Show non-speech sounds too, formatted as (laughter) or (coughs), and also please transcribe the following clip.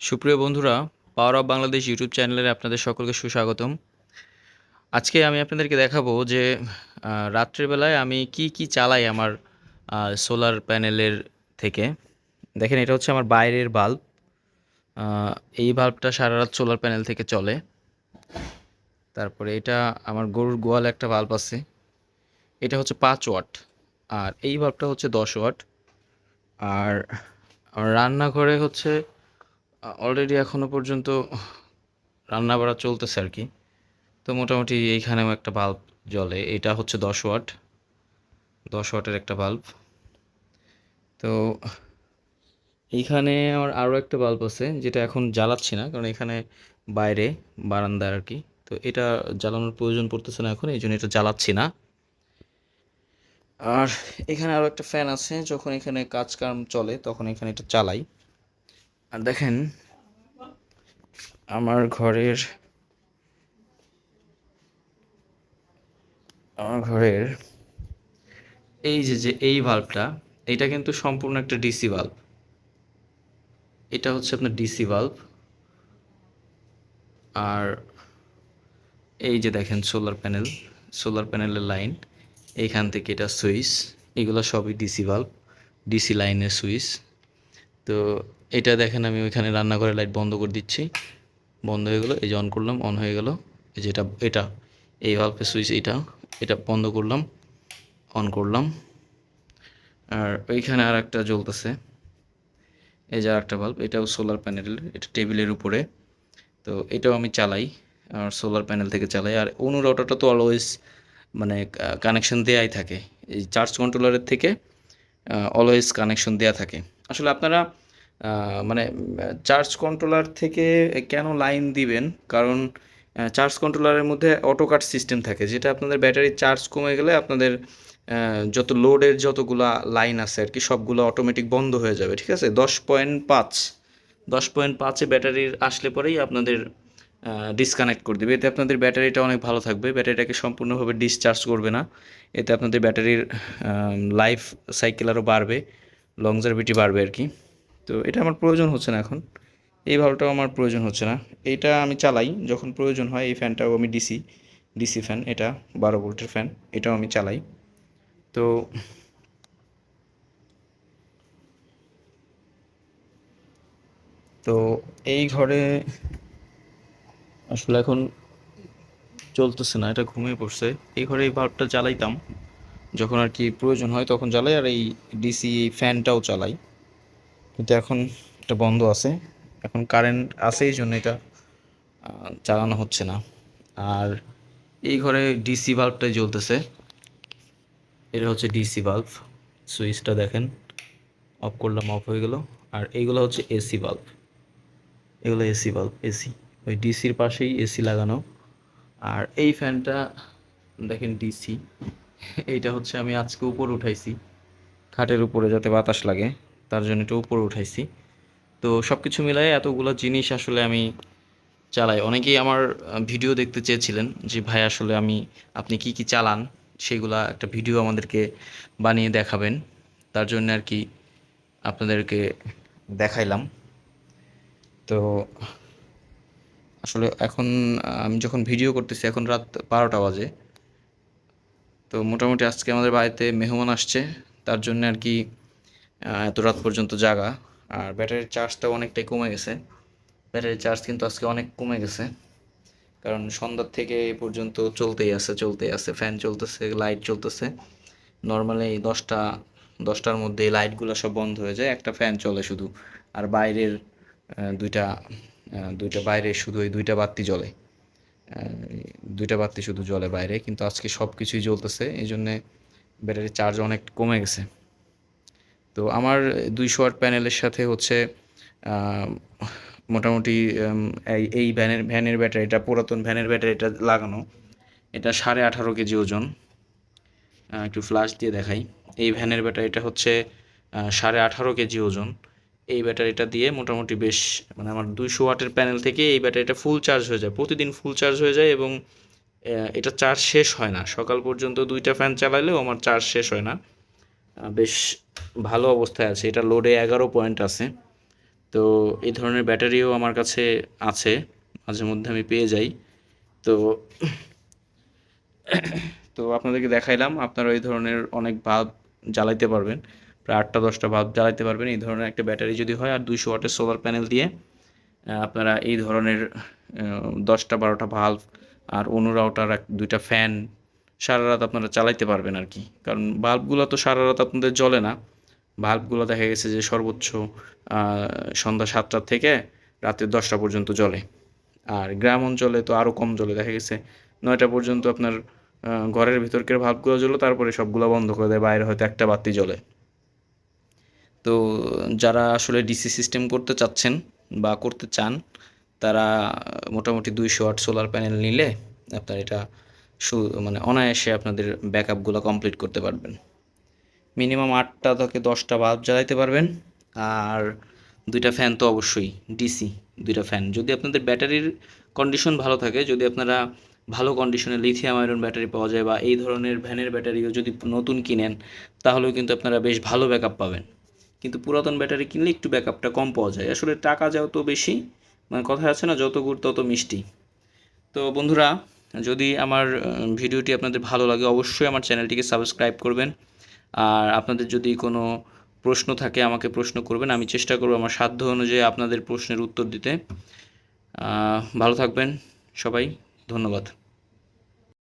সুপ্রিয় বন্ধুরা power of Bangladesh YouTube চ্যানেলে আপনাদের সকলকে সুস্বাগতম। আজকে আমি আপনাদেরকে দেখাবো যে রাত্রিবেলায় আমি কি কি চালাই আমার সোলার প্যানেলের থেকে। দেখেন, এটা হচ্ছে আমার বাইরের বাল্ব এই বাল্বটা সারা রাত সোলার প্যানেল থেকে চলে। তারপরে এটা আমার গরুর গোয়ালে একটা বাল্ব আছে। এটা হচ্ছে পাঁচ ওয়াট। আর এই বাল্বটা হচ্ছে দশ ওয়াট। আর রান্নাঘরে হচ্ছে অলরেডি এখনও পর্যন্ত রান্না বাড়া চলতেছে আর কি। তো মোটামুটি এইখানেও একটা বাল্ব জ্বলে। এটা হচ্ছে দশ ওয়াট। দশ ওয়াটের একটা বাল্ব তো এইখানে আমার আরও একটা বাল্ব আছে, যেটা এখন জ্বালাচ্ছি না, কারণ এখানে বাইরে বারান্দা আর কি। তো এটা জ্বালানোর প্রয়োজন পড়তেছে না এখন এই জন্য এটা জ্বালাচ্ছি না। আর এখানে আরও একটা ফ্যান আছে, যখন এখানে কাজকাম চলে, তখন এখানে এটা চালাই। আর দেখেন, আমার ঘরের আমার ঘরের এই যে যে এই বাল্বটা এটা কিন্তু সম্পূর্ণ একটা ডিসি বাল্ব এটা হচ্ছে আপনার ডিসি বাল্ব আর এই যে দেখেন সোলার প্যানেল সোলার প্যানেলের লাইন এইখান থেকে এটা সুইচ এগুলো সবই ডিসি বাল্ব ডিসি লাইনের সুইচ তো এটা দেখেন আমি ওইখানে রান্নাঘরের লাইট বন্ধ করে দিচ্ছি। বন্ধ হয়ে গেলো, এই যে অন করলাম অন হয়ে গেল। এই যে এটা এটা, এই বাল্বের সুইচ এটা এটা বন্ধ করলাম অন করলাম। আর ওইখানে আর একটা জ্বলতেছে। এই যে আর একটা বাল্ব এটাও সোলার প্যানেল এটা টেবিলের উপরে। তো এটাও আমি চালাই, আর সোলার প্যানেল থেকে চালাই। আর অনুরোটাটা তো অলওয়েজ মানে কানেকশন দেয়াই থাকে। এই চার্জ কন্ট্রোলারের থেকে অলওয়েজ কানেকশন দেয়া থাকে। আসলে আপনারা মানে চার্জ কন্ট্রোলার থেকে কেন লাইন দিবেন? কারণ চার্জ কন্ট্রোলারের মধ্যে অটোকাট সিস্টেম থাকে, যেটা আপনাদের ব্যাটারির চার্জ কমে গেলে আপনাদের যত লোডের যতগুলা লাইন আছে আর কি, সবগুলো অটোমেটিক বন্ধ হয়ে যাবে, ঠিক আছে? দশ পয়েন্ট পাঁচ, দশ পয়েন্ট পাঁচে ব্যাটারির আসলে পরেই আপনাদের ডিসকানেক্ট করে দেবে। এতে আপনাদের ব্যাটারিটা অনেক ভালো থাকবে ব্যাটারিটাকে সম্পূর্ণভাবে ডিসচার্জ করবে না। এতে আপনাদের ব্যাটারির লাইফ সাইকেল আরও বাড়বে লংজারভিটি বাড়বে আর কি। তো এটা আমার প্রয়োজন হচ্ছে না এখন। এই ভালোটাও আমার প্রয়োজন হচ্ছে না। এটা আমি চালাই, যখন প্রয়োজন হয় এই ফ্যানটাও আমি ডিসি ডিসি ফ্যান এটা বারো ভোল্টের ফ্যান এটাও আমি চালাই। তো তো এই ঘরে আসলে এখন চলতেছে না, এটা ঘুমিয়ে পড়ছে। এই ঘরে এই বাল্বটা চালাইতাম, যখন আর কি প্রয়োজন হয় তখন চালাই, আর এই ডিসি ফ্যানটাও চালাই। কিন্তু এখন এটা বন্ধ আছে। এখন কারেন্ট আছে এই জন্য এটা চালানো হচ্ছে না। আর এই ঘরে ডিসি বাল্বটাই জ্বলতেছে। এটা হচ্ছে ডিসি বাল্ব সুইচটা দেখেন অফ করলাম অফ হয়ে গেল। আর এইগুলো হচ্ছে এসি বাল্ব এগুলো এসি বাল্ব এসি ওই ডিসির পাশেই এসি লাগানো। আর এই ফ্যানটা দেখেন ডিসি এইটা হচ্ছে আমি আজকে উপর উঠাইছি। খাটের উপরে যাতে বাতাস লাগে। তার জন্য এটা উপরে উঠাইছি। তো সব কিছু মিলাই এতগুলো জিনিস আসলে আমি চালাই। অনেকেই আমার ভিডিও দেখতে চেয়েছিলেন যে, ভাই, আসলে আমি, আপনি কি কি চালান? সেগুলা একটা ভিডিও আমাদেরকে বানিয়ে দেখাবেন। তার জন্য আর কি আপনাদেরকে দেখাইলাম। তো আসলে এখন আমি যখন ভিডিও করতেছি, এখন রাত বারোটা বাজে। তো মোটামুটি আজকে আমাদের বাড়িতে মেহমান আসছে। তার জন্য আর কি এত রাত পর্যন্ত জাগা। আর ব্যাটারির চার্জটাও অনেকটাই কমে গেছে। ব্যাটারির চার্জ কিন্তু আজকে অনেক কমে গেছে। কারণ সন্ধ্যার থেকে এ পর্যন্ত চলতেই আছে চলতেই আছে। ফ্যান চলতেছে লাইট চলতেছে। নর্মালি দশটা, দশটার মধ্যে লাইটগুলো সব বন্ধ হয়ে যায়। একটা ফ্যান চলে শুধু। আর বাইরের দুইটা দুইটা বাইরে শুধু ওই দুইটা বাতি জ্বলে। দুইটা বাতি শুধু জ্বলে বাইরে। কিন্তু আজকে সব কিছুই জ্বলতেছে। এই জন্যে ব্যাটারির চার্জ অনেক কমে গেছে। তো আমার দুইশো ওয়াট প্যানেলের সাথে হচ্ছে মোটামুটি এই ভ্যানের ভ্যানের ব্যাটারিটা, পুরাতন ভ্যানের ব্যাটারিটা লাগানো। এটা সাড়ে আঠারো কেজি ওজন। একটু ফ্লাশ দিয়ে দেখাই। এই ভ্যানের ব্যাটারিটা হচ্ছে সাড়ে আঠারো কেজি ওজন। এই ব্যাটারিটা দিয়ে মোটামুটি বেশ মানে আমার দুইশো ওয়াটের প্যানেল থেকে এই ব্যাটারিটা ফুল চার্জ হয়ে যায়। প্রতিদিন ফুল চার্জ হয়ে যায় এবং এটা চার্জ শেষ হয় না। সকাল পর্যন্ত দুইটা ফ্যান চালালেও আমার চার্জ শেষ হয় না। বেশ ভালো অবস্থায় আছে। এটা লোডে এগারো পয়েন্ট আছে। তো এই ধরনের ব্যাটারিও আমার কাছে আছে। মাঝে মধ্যে আমি পেয়ে যাই। তো (coughs) তো আপনাদেরকে দেখাইলাম, আপনারা এই ধরনের অনেক বাল্ব জ্বালাইতে পারবেন। প্রায় আটটা, দশটা বাল্ব জ্বালাইতে পারবেন। এই ধরনের একটা ব্যাটারি যদি হয় আর দুইশো ওয়াটের সোলার প্যানেল দিয়ে আপনারা এই ধরনের দশটা, বারোটা ভাল্ব আর অনুরাউটার এক, দুইটা ফ্যান সারা রাত আপনারা চালাইতে পারবেন আর কি। কারণ বাল্বগুলো তো সারা রাত আপনাদের জ্বলে না। বাল্বগুলো দেখা গেছে যে সর্বোচ্চ সন্ধ্যা সাতটা থেকে রাতে দশটা পর্যন্ত জ্বলে। আর গ্রাম অঞ্চলে তো আরও কম জ্বলে। দেখা গেছে নয়টা পর্যন্ত আপনার ঘরের ভিতরকার ভাল্বগুলো জ্বলো তারপরে সবগুলো বন্ধ করে দেয়, বাইরে হয়তো একটা বাতি জ্বলে। তো যারা আসলে ডিসি সিস্টেম করতে চাচ্ছেন বা করতে চান, তারা মোটামুটি দুইশো আট সোলার প্যানেল নিলে আপনার এটা মানে অনায়াসে আপনাদের ব্যাকআপগুলো কমপ্লিট করতে পারবেন। মিনিমাম আটটা থেকে দশটা বাল্ব জ্বালাইতে পারবেন, আর দুইটা ফ্যান তো অবশ্যই, ডিসি দুইটা ফ্যান। যদি আপনাদের ব্যাটারির কন্ডিশন ভালো থাকে, যদি আপনারা ভালো কন্ডিশনে লিথিয়াম আয়রন ব্যাটারি পাওয়া যায় বা এই ধরনের ভ্যানের ব্যাটারিও যদি নতুন কিনেন, তাহলেও কিন্তু আপনারা বেশ ভালো ব্যাকআপ পাবেন। কিন্তু পুরাতন ব্যাটারি কিনলে একটু ব্যাকআপটা কম পাওয়া যায়। আসলে টাকা যত বেশি মানে কথা আছে না, যত গুড় তত মিষ্টি। তো বন্ধুরা যদি আমার ভিডিওটি আপনাদের ভালো লাগে, অবশ্যই আমার চ্যানেলটিকে সাবস্ক্রাইব করবেন। আর আপনাদের যদি কোনো প্রশ্ন থাকে, আমাকে প্রশ্ন করবেন, আমি চেষ্টা করব আমার সাধ্য অনুযায়ী আপনাদের প্রশ্নের উত্তর দিতে। ভালো থাকবেন সবাই, ধন্যবাদ।